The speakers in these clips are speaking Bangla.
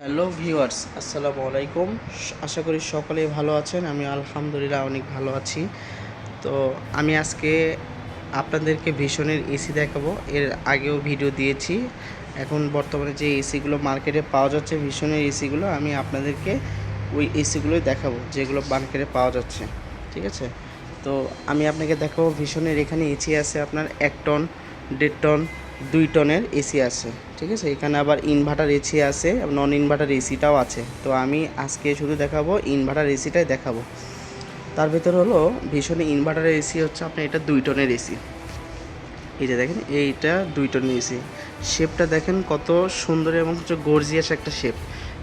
হ্যালো ভিউয়ার্স, আসসালামু আলাইকুম। আশা করি সকলেই ভালো আছেন, আমি আলহামদুলিল্লাহ অনেক ভালো আছি। তো আমি আজকে আপনাদেরকে ভীষণের এসি দেখাবো, এর আগেও ভিডিও দিয়েছি। এখন বর্তমানে যে এসিগুলো মার্কেটে পাওয়া যাচ্ছে, ভীষণের এসিগুলো আমি আপনাদেরকে ওই এসিগুলোই দেখাবো, যেগুলো মার্কেটে পাওয়া যাচ্ছে, ঠিক আছে? তো আমি আপনাকে দেখাবো ভীষণের, এখানে এসি আছে আপনার এক টন, দেড় টন দুই টনের এসি আছে, ঠিক আছে? এখানে আবার ইনভার্টার এসি আছে নন ইনভার্টার এসিটাও আছে। তো আমি আজকে শুধু দেখাবো ইনভার্টার এসিটাই দেখাবো। তার ভেতর হলো ভীষণ ইনভার্টার এসি হচ্ছে আপনার, এটা দুই টনের এসি। যে দেখেন, এইটা দুই টনের এসি। শেপটা দেখেন কত সুন্দর এবং হচ্ছে গর্জিয়াস একটা শেপ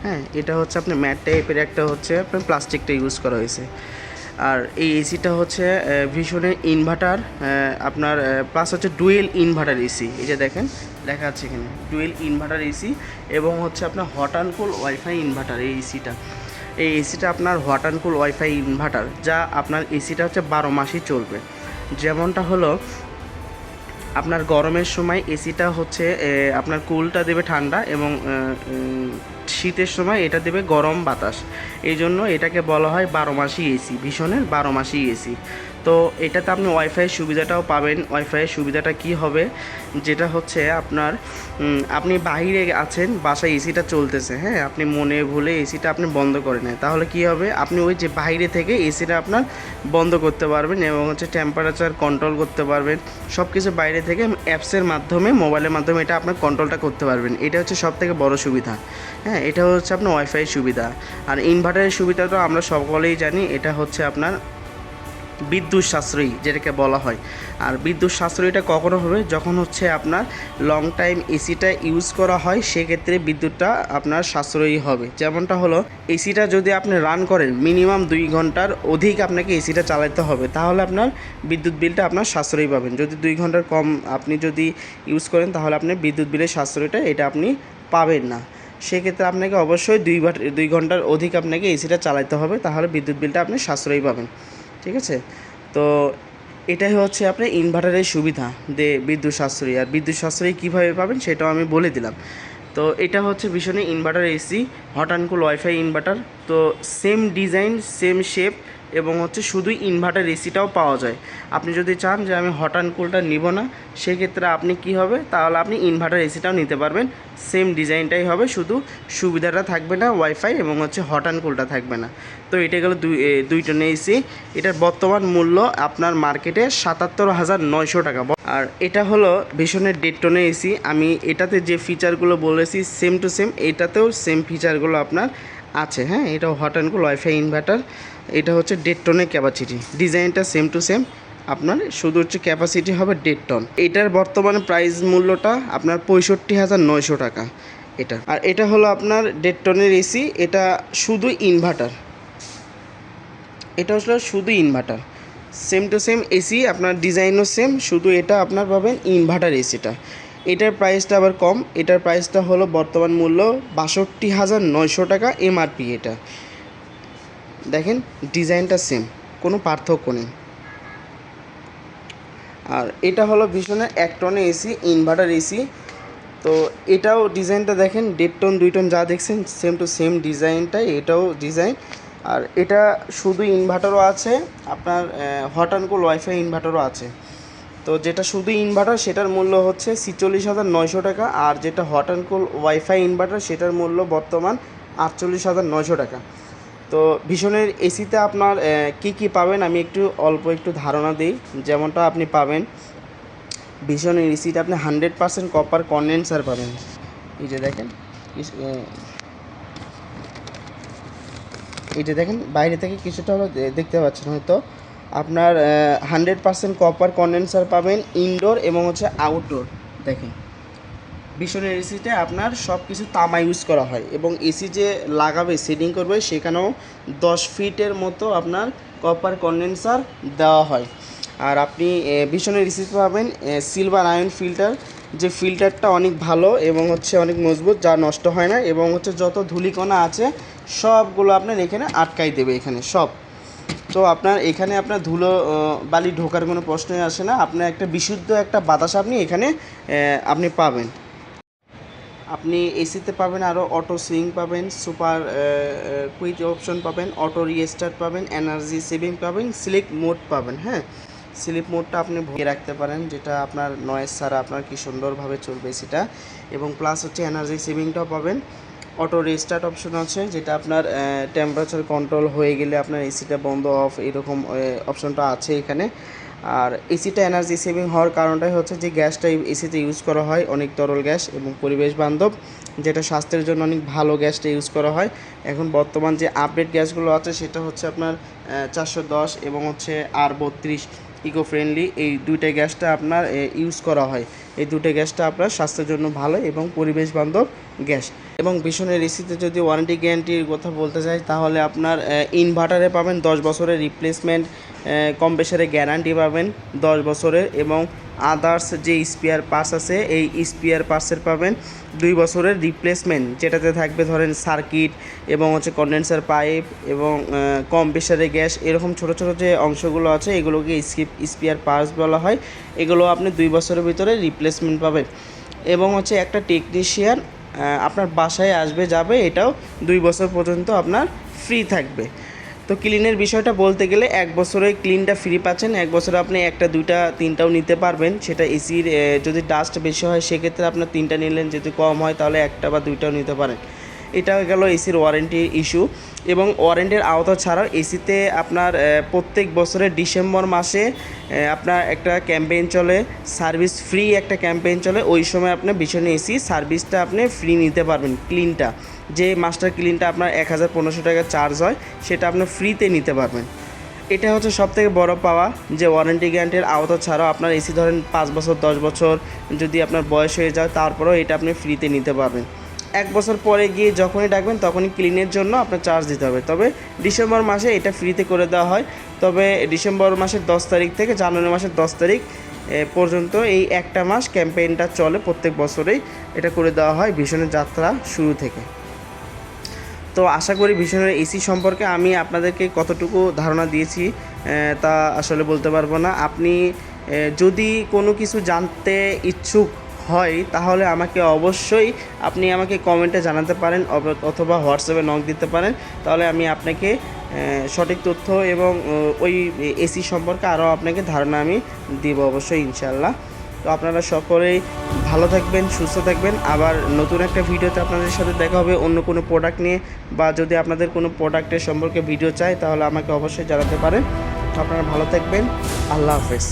হ্যাঁ এটা হচ্ছে আপনার ম্যাট টাইপের একটা হচ্ছে আপনার প্লাস্টিকটা ইউজ করা হয়েছে। আর এই এসিটা হচ্ছে আহ, ভীষণের ইনভার্টার আপনার প্লাস হচ্ছে ডুয়েল ইনভার্টার এসি এই যে দেখেন লেখা আছে এখানে ডুয়েল ইনভার্টার এসি এবং হচ্ছে আপনার hot and cool wifi inverter এই এসিটা এই এসিটা আপনার hot and cool wifi inverter যা আপনার এসিটা হচ্ছে বারো মাসই চলবে। যেমনটা হলো আপনার গরমের সময় এসিটা হচ্ছে আপনার কুলটা দেবে ঠান্ডা এবং শীতের সময় এটা দেবে গরম বাতাস। এই জন্য এটাকে বলা হয় বারো মাসি এসি, ভীষণের বারো মাসি এসি। তো এটাতে আপনি ওয়াইফাইয়ের সুবিধাটাও পাবেন। ওয়াইফাইয়ের সুবিধাটা কি হবে? যেটা হচ্ছে আপনার আপনি বাইরে আছেন, বাসায় এসিটা চলতেছে হ্যাঁ? আপনি মনে ভুলে এসিটা আপনি বন্ধ করে নেন। তাহলে কি হবে? আপনি ওই যে বাইরে থেকে এসিটা আপনার বন্ধ করতে পারবেন এবং হচ্ছে টেম্পারেচার কন্ট্রোল করতে পারবেন। সব কিছু বাইরে থেকে অ্যাপসের মাধ্যমে মোবাইলের মাধ্যমে এটা আপনার কন্ট্রোলটা করতে পারবেন। এটা হচ্ছে সব থেকে বড় সুবিধা হ্যাঁ? এটা হচ্ছে আপনার ওয়াইফাই সুবিধা। আর ইনভার্টারের সুবিধা তো আমরা সকলেই জানি, এটা হচ্ছে আপনার বিদ্যুৎ সাশ্রয়ী, যেটাকে বলা হয়। আর বিদ্যুৎ সাশ্রয়ীটা কখনো হবে? যখন হচ্ছে আপনার লং টাইম এসিটা ইউজ করা হয়, সেক্ষেত্রে বিদ্যুৎটা আপনার সাশ্রয়ী হবে। যেমনটা হলো এসিটা যদি আপনি রান করেন মিনিমাম দুই ঘণ্টার অধিক আপনাকে এসিটা চালাতে হবে, তাহলে আপনার বিদ্যুৎ বিলটা আপনার সাশ্রয়ী পাবেন। যদি দুই ঘণ্টার কম আপনি যদি ইউজ করেন, তাহলে আপনি বিদ্যুৎ বিলের সাশ্রয়টা এটা আপনি পাবেন না। সেক্ষেত্রে আপনাকে অবশ্যই দুই দুই ঘণ্টার অধিক আপনাকে এসিটা চালাতে হবে, তাহলে বিদ্যুৎ বিলটা আপনি সাশ্রয়ী পাবেন। ঠিক আছে? তো এটাই হচ্ছে আপনার ইনভার্টারের সুবিধা যে বিদ্যুৎ সাশ্রয়ী। আর বিদ্যুৎ সাশ্রয়ী কীভাবে পাবেন সেটাও আমি বলে দিলাম। তো এটা হচ্ছে ভীষণে inverter AC hot and cool wifi inverter, তো সেম ডিজাইন সেম শেপ এবং হচ্ছে শুধুই ইনভার্টার এসিটাও পাওয়া যায়। আপনি যদি চান যে আমি হট অ্যান্ড কুলটা নিব না, সেক্ষেত্রে আপনি কি হবে? তাহলে আপনি ইনভার্টার এসিটাও নিতে পারবেন। সেম ডিজাইনটাই হবে, শুধু সুবিধাটা থাকবে না ওয়াইফাই এবং হচ্ছে হট অ্যান্ড কুলটা থাকবে না। তো এটা গেলো দুই দুই এসি এটার বর্তমান মূল্য আপনার মার্কেটে সাতাত্তর হাজার নয়শো টাকা। আর এটা হলো ভীষণের দেড় টনে এসি আমি এটাতে যে ফিচারগুলো বলেছি সেম টু সেম এটাতেও সেম ফিচারগুলো আপনার আছে হ্যাঁ? এটা hot and cool wifi inverter এটা হচ্ছে দেড় টনের ক্যাপাসিটি ডিজাইনটা সেম টু সেম আপনার শুধু হচ্ছে ক্যাপাসিটি হবে দেড় টন এটার বর্তমানে প্রাইস মূল্যটা আপনার পঁয়ষট্টি হাজার নয়শো টাকা, এটা। আর এটা হলো আপনার দেড় টনের এসি এটা শুধু ইনভার্টার এটা হচ্ছে শুধু inverter same to same AC আপনার ডিজাইনও সেম শুধু এটা আপনার পাবেন ইনভার্টার এসিটা এটার প্রাইসটা আবার কম। এটার প্রাইসটা হলো বর্তমান মূল্য বাষট্টি হাজার নয়শো টাকা এমআরপি এটা। দেখেন, ডিজাইনটা সেম কোনো পার্থক্য নেই। আর এটা হলো ভীষণের এক টনে এসি ইনভার্টার এসি তো এটাও ডিজাইনটা দেখেন, দেড় টন, দুই টন যা দেখছেন সেম টু সেম ডিজাইনটাই, এটাও ডিজাইন। আর এটা শুধু ইনভার্টারও আছে, আপনার হট অ্যান্ড কুল ওয়াইফাই ইনভার্টারও আছে। তো যেটা শুধু ইনভার্টার সেটার মূল্য হচ্ছে ছিচল্লিশ হাজার নয়শো টাকা আর যেটা hot and cool wifi inverter সেটার মূল্য বর্তমান আটচল্লিশ হাজার নয়শো টাকা। তো ভীষণের এসিতে আপনার কি কি পাবেন আমি একটু অল্প একটু ধারণা দিই। যেমনটা আপনি পাবেন, ভীষণের এসিতে আপনি হান্ড্রেড পার্সেন্ট কপার কন্ডেন্সার পাবেন। এই যে দেখেন এই যে দেখেন, বাইরে থেকে কিছুটা হলো দেখতে পাচ্ছেন হয়তো। আপনার হান্ড্রেড পার্সেন্ট কপার কন্ডেন্সার পাবেন ইনডোর এবং হচ্ছে আউটডোর দেখেন ভীষণের এসিতে আপনার সব কিছু তামা ইউজ করা হয় এবং এসি যে লাগাবে সেটিং করবে, সেখানেও দশ ফিটের মতো আপনার কপার কন্ডেন্সার দেওয়া হয়। আর আপনি ভীষণের এসিতে পাবেন সিলভার আয়ন ফিল্টার যে ফিল্টারটা অনেক ভালো এবং হচ্ছে অনেক মজবুত, যা নষ্ট হয় না এবং হচ্ছে যত ধূলিকণা আছে, সবগুলো আপনার এখানে আটকাই দেবে এখানে, সব। তো আপনার এখানে আপনার ধুলো বালি ঢোকার কোনো প্রশ্নই আসে না। আপনার একটা বিশুদ্ধ একটা বাতাস আপনি এখানে আপনি পাবেন। আপনি এসিতে পাবেন আরও অটো সুইং পাবেন, সুপার কুইক অপশন পাবেন, অটো রিস্টার্ট পাবেন, এনার্জি সেভিং পাবেন সিলেক্ট মোড পাবেন হ্যাঁ? স্লিপ মোডটা আপনি ভুগিয়ে রাখতে পারেন, যেটা আপনার নয়েজ ছাড়া আপনার কি সুন্দরভাবে চলবে সেটা এবং প্লাস হচ্ছে এনার্জি সেভিংটাও পাবেন। অটো রেস্টার্ট অপশন আছে, যেটা আপনার টেম্পারেচার কন্ট্রোল হয়ে গেলে আপনার এসিটা বন্ধ অফ এরকম অপশনটা আছে এখানে। আর এসিটা এনার্জি সেভিং হওয়ার কারণটাই হচ্ছে যে গ্যাসটা এসিতে ইউজ করা হয় অনেক তরল গ্যাস এবং পরিবেশ বান্ধব, যেটা স্বাস্থ্যের জন্য অনেক ভালো গ্যাসটা ইউজ করা হয়। এখন বর্তমান যে আপডেট গ্যাসগুলো আছে, সেটা হচ্ছে আপনার চারশো দশ এবং হচ্ছে আর বত্রিশ ইকো ফ্রেন্ডলি এই দুইটা গ্যাসটা আপনার ইউজ করা হয়। এই দুটো গ্যাসটা আপনার স্বাস্থ্যের জন্য ভালো এবং পরিবেশ বান্ধব গ্যাস। এবং ভীষণের এসিতে যদি ওয়ারেন্টি গ্যারান্টির কথা বলতে চাই, তাহলে আপনার ইনভার্টারে পাবেন দশ বছরের রিপ্লেসমেন্ট কম প্রেশারে গ্যারান্টি পাবেন দশ বছরের এবং আদার্স যে স্পিয়ার পার্টস আছে এই স্পিয়ার পার্টসের পাবেন দুই বছরের রিপ্লেসমেন্ট যেটাতে থাকবে ধরেন সার্কিট এবং হচ্ছে কন্ডেন্সার পাইপ এবং আহ, কম প্রেশারে গ্যাস এরকম ছোট ছোট যে অংশগুলো আছে এগুলোকে স্কিপ স্পিয়ার পার্টস বলা হয়। এগুলো আপনি দুই বছরের ভিতরে রিপ্লেসমেন্ট পাবেন। এবং হচ্ছে একটা টেকনিশিয়ান আপনার বাসায় আসবে যাবে এটাও দুই বছর পর্যন্ত আপনার ফ্রি থাকবে। তো ক্লিনের বিষয়টা বলতে গেলে এক বছরে ক্লিনটা ফ্রি পাচ্ছেন, এক বছরে আপনি একটা, দুইটা, তিনটাও নিতে পারবেন। সেটা এসির যদি ডাস্ট বেশি হয়, সেক্ষেত্রে আপনার তিনটা নিলেন, যদি কম হয়, তাহলে একটা বা দুইটাও নিতে পারেন। এটা গেল এসির ওয়ারেন্টি ইস্যু এবং ওয়ারেন্টির আওতা ছাড়াও এসিতে আপনার প্রত্যেক বছরের ডিসেম্বর মাসে আপনার একটা ক্যাম্পেইন চলে সার্ভিস ফ্রি একটা ক্যাম্পেইন চলে, ওই সময় আপনার ভীষণ এসি সার্ভিসটা আপনি ফ্রি নিতে পারবেন ক্লিনটা যে মাস্টার ক্লিনটা আপনার এক হাজার পনেরোশো টাকা চার্জ হয়, সেটা আপনি ফ্রিতে নিতে পারবেন। এটা হচ্ছে সব থেকে বড় পাওয়া, যে ওয়ারেন্টি গ্যারান্টির আওতা ছাড়াও আপনার এসি ধরেন পাঁচ বছর, দশ বছর যদি আপনার বয়স হয়ে যায়, তারপরেও এটা আপনি ফ্রিতে নিতে পারবেন। এক বছর পরে গিয়ে যখনই ডাকবেন, তখনই ক্লিনের জন্য আপনার চার্জ দিতে হবে। তবে ডিসেম্বর মাসে এটা ফ্রিতে করে দেওয়া হয়। তবে ডিসেম্বর মাসের দশ তারিখ থেকে জানুয়ারি মাসের দশ তারিখ পর্যন্ত এই একটা মাস ক্যাম্পেইনটা চলে প্রত্যেক বছরেই। এটা করে দেওয়া হয় ভীষণের যাত্রা শুরু থেকে। তো আশা করি ভীষণের এসি সম্পর্কে আমি আপনাদেরকে কতটুকু ধারণা দিয়েছি তা আসলে বলতে পারব না। আপনি যদি কোনো কিছু জানতে ইচ্ছুক হয়, তাহলে আমাকে অবশ্যই আপনি আমাকে কমেন্টে জানাতে পারেন অথবা হোয়াটসঅ্যাপে নক দিতে পারেন। তাহলে আমি আপনাকে সঠিক তথ্য এবং ওই এসি সম্পর্কে আরও আপনাকে ধারণা আমি দিব অবশ্যই ইনশাল্লাহ তো আপনারা সকলেই ভালো থাকবেন, সুস্থ থাকবেন। আবার নতুন একটা ভিডিওতে আপনাদের সাথে দেখা হবে অন্য কোনো প্রোডাক্ট নিয়ে, বা যদি আপনাদের কোনো প্রোডাক্টের সম্পর্কে ভিডিও চাই, তাহলে আমাকে অবশ্যই জানাতে পারেন। আপনারা ভালো থাকবেন। আল্লাহ হাফেজ।